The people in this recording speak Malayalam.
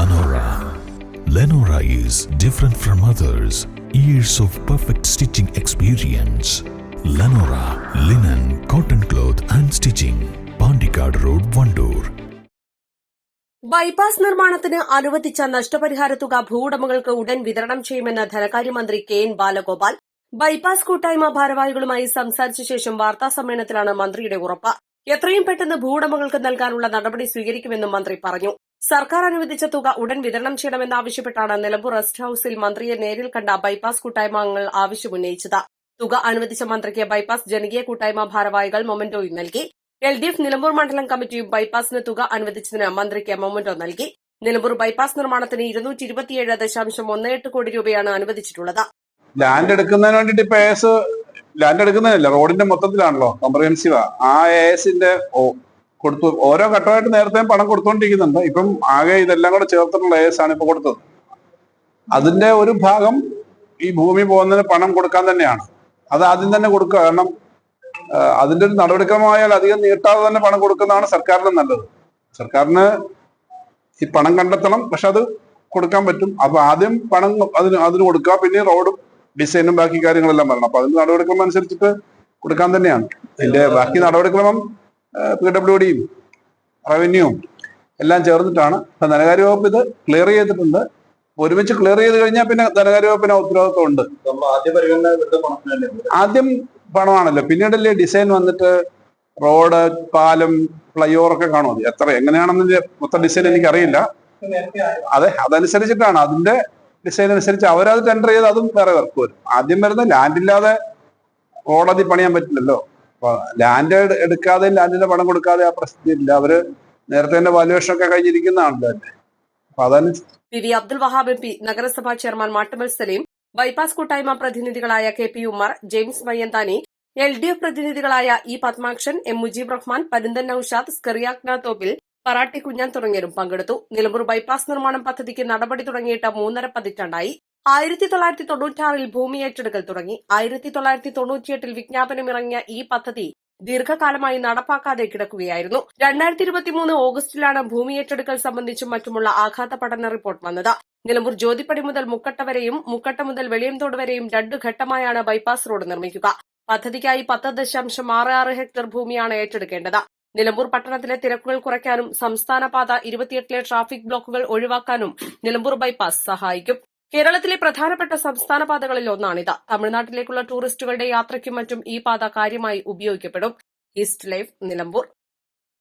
Lenora. Lenora is different from others. Years of perfect stitching experience. Lenora linen, cotton cloth and stitching. Pandikad Road, Vandoor. Bypass നിർമ്മാണത്തിന് അനുവദിച്ച നഷ്ടപരിഹാര തുക ഭൂവുടമകൾക്ക് ഉടൻ വിതരണം ചെയ്യുമെന്ന് ധനകാര്യമന്ത്രി കെ എൻ ബാലഗോപാൽ ബൈപ്പാസ് കൂട്ടായ്മ ഭാരവാഹികളുമായി സംസാരിച്ച ശേഷം വാർത്താ സമ്മേളനത്തിലാണ് മന്ത്രിയുടെ ഉറപ്പ് എത്രയും പെട്ടെന്ന് ഭൂവുടമകൾക്ക് നൽകാനുള്ള നടപടി സ്വീകരിക്കുമെന്നും മന്ത്രി പറഞ്ഞു സർക്കാർ അനുവദിച്ച തുക ഉടൻ വിതരണം ചെയ്യണമെന്നാവശ്യപ്പെട്ടാണ് നിലമ്പൂർ റെസ്റ്റ് ഹൌസിൽ മന്ത്രിയെ നേരിൽ കണ്ട ബൈപ്പാസ് കൂട്ടായ്മ അംഗങ്ങൾ ആവശ്യമുന്നയിച്ചത്. തുക അനുവദിച്ച മന്ത്രിക്ക് ബൈപ്പാസ് ജനകീയ കൂട്ടായ്മ ഭാരവാഹികൾ മൊമെന്റോയും നൽകി. എൽ ഡി എഫ് നിലമ്പൂർ മണ്ഡലം കമ്മിറ്റിയും ബൈപ്പാസിന് തുക അനുവദിച്ചതിന് മന്ത്രിക്ക് മൊമെന്റോ നൽകി. നിലമ്പൂർ ബൈപ്പാസ് നിർമ്മാണത്തിന് ഇരുന്നൂറ്റി ഇരുപത്തിയേഴ് ദശാംശം ഒന്ന് എട്ട് കോടി രൂപയാണ് അനുവദിച്ചിട്ടുള്ളത്. ലാൻഡ് എടുക്കുന്നതിന് വേണ്ടിട്ട് ഇപ്പൊ ലാൻഡ് എടുക്കുന്നതല്ല റോഡിന്റെ മൊത്തത്തിലാണല്ലോ കോംപ്രഹെൻസീവ്. ആ എസിന്റെ കൊടുത്തു. ഓരോ ഘട്ടമായിട്ട് നേരത്തെ പണം കൊടുത്തോണ്ടിരിക്കുന്നുണ്ട്. ഇപ്പം ആകെ ഇതെല്ലാം കൂടെ ചേർത്തിട്ടുള്ള ആണ് ഇപ്പൊ കൊടുത്തത്. അതിന്റെ ഒരു ഭാഗം ഈ ഭൂമി പോകുന്നതിന് പണം കൊടുക്കാൻ തന്നെയാണ്. അത് ആദ്യം തന്നെ കൊടുക്കുക. കാരണം അതിന്റെ ഒരു നടപടിക്രമമായാൽ അധികം നീട്ടാതെ തന്നെ പണം കൊടുക്കുന്നതാണ് സർക്കാരിന് നല്ലത്. സർക്കാരിന് ഈ പണം കണ്ടെത്തണം. പക്ഷെ അത് കൊടുക്കാൻ പറ്റും. അപ്പൊ ആദ്യം പണം അതിന് അതിന് കൊടുക്കുക. പിന്നെ റോഡും ഡിസൈനും ബാക്കി കാര്യങ്ങളെല്ലാം വരണം. അപ്പൊ അതിന്റെ നടപടിക്രമം അനുസരിച്ചിട്ട് കൊടുക്കാൻ തന്നെയാണ്. ഇതിന്റെ ബാക്കി നടപടിക്രമം പി ഡബ്ല്യു ഡിയും റവന്യൂവും എല്ലാം ചേർന്നിട്ടാണ്. ഇപ്പൊ ധനകാര്യ വകുപ്പ് ഇത് ക്ലിയർ ചെയ്തിട്ടുണ്ട്. ഒരുമിച്ച് ക്ലിയർ ചെയ്ത് കഴിഞ്ഞാൽ പിന്നെ ധനകാര്യ വകുപ്പിന് ഉത്തരവാദിത്വം ഉണ്ട് ആദ്യം പണമാണല്ലോ. പിന്നീടല്ലേ ഡിസൈൻ വന്നിട്ട് റോഡ് പാലം ഫ്ലൈ ഓവർ ഒക്കെ കാണും. അത് എത്ര എങ്ങനെയാണെന്നതിന്റെ മൊത്തം ഡിസൈൻ എനിക്ക് അറിയില്ല. അതെ അതനുസരിച്ചിട്ടാണ്. അതിന്റെ ഡിസൈൻ അനുസരിച്ച് അവരത് ടെൻഡർ ചെയ്ത് അതും വേറെ വർക്ക് വരും. ആദ്യം വരുന്ന ലാൻഡ് ഇല്ലാതെ റോഡ് അതിൽ പണിയാൻ പറ്റില്ലല്ലോ. അപ്പൊ ലാൻഡ് എടുക്കാതെ ലാൻഡിന്റെ പണം കൊടുക്കാതെ ആ പ്രശ്നമില്ല അവർ നേരത്തെ തന്നെ വാല്യുവേഷൻ ഒക്കെ കഴിഞ്ഞിരിക്കുന്നതാണല്ലോ അല്ലേ അപ്പൊ അതാണ് P V Abdul Wahab M P നഗരസഭാ ചെയർമാൻ മാട്ടുമൽ സലീം ബൈപ്പാസ് കൂട്ടായ്മ പ്രതിനിധികളായ K P Ummer James Mayyanthani L D F പ്രതിനിധികളായ E Padmakshan M Mujeeb Rahman Parunthan Noushad സ്കറിയാക്ന തോപ്പിൽ പറാട്ടി കുഞ്ഞാൻ തുടങ്ങിയവരും പങ്കെടുത്തു. നിലമ്പൂർ ബൈപ്പാസ് നിർമ്മാണം പദ്ധതിക്ക് നടപടി തുടങ്ങിയിട്ട് മൂന്നര പതിറ്റാണ്ടായി. ആയിരത്തി തൊള്ളായിരത്തി തൊണ്ണൂറ്റാറിൽ ഭൂമി ഏറ്റെടുക്കൽ തുടങ്ങി. ആയിരത്തി തൊള്ളായിരത്തി തൊണ്ണൂറ്റിയെട്ടിൽ വിജ്ഞാപനം ഇറങ്ങിയ ഈ പദ്ധതി ദീർഘകാലമായി നടപ്പാക്കാതെ കിടക്കുകയായിരുന്നു. രണ്ടായിരത്തി ഇരുപത്തിമൂന്ന് ഓഗസ്റ്റിലാണ് ഭൂമി ഏറ്റെടുക്കൽ സംബന്ധിച്ചും മറ്റുമുള്ള ആഘാത പഠന റിപ്പോർട്ട് വന്നത്. നിലമ്പൂർ ജ്യോതിപ്പടി മുതൽ മുക്കട്ട വരെയും മുക്കട്ട മുതൽ വെളിയംതോട് വരെയും രണ്ടു ഘട്ടമായാണ് ബൈപ്പാസ് റോഡ് നിർമ്മിക്കുക. പദ്ധതിക്കായി പത്ത് ദശാംശം ആറ് ആറ് ഹെക്ടർ ഭൂമിയാണ് ഏറ്റെടുക്കേണ്ടത്. നിലമ്പൂർ പട്ടണത്തിലെ തിരക്കുകൾ കുറയ്ക്കാനും സംസ്ഥാന പാത ഇരുപത്തിയെട്ടിലെ ട്രാഫിക് ബ്ലോക്കുകൾ ഒഴിവാക്കാനും നിലമ്പൂർ ബൈപ്പാസ് സഹായിക്കും. കേരളത്തിലെ പ്രധാനപ്പെട്ട സംസ്ഥാന പാതകളിൽ ഒന്നാണിത്. തമിഴ്നാട്ടിലേക്കുള്ള ടൂറിസ്റ്റുകളുടെ യാത്രയ്ക്കും മറ്റും ഈ പാത കാര്യമായി ഉപയോഗിക്കപ്പെടും. East life Nilambur.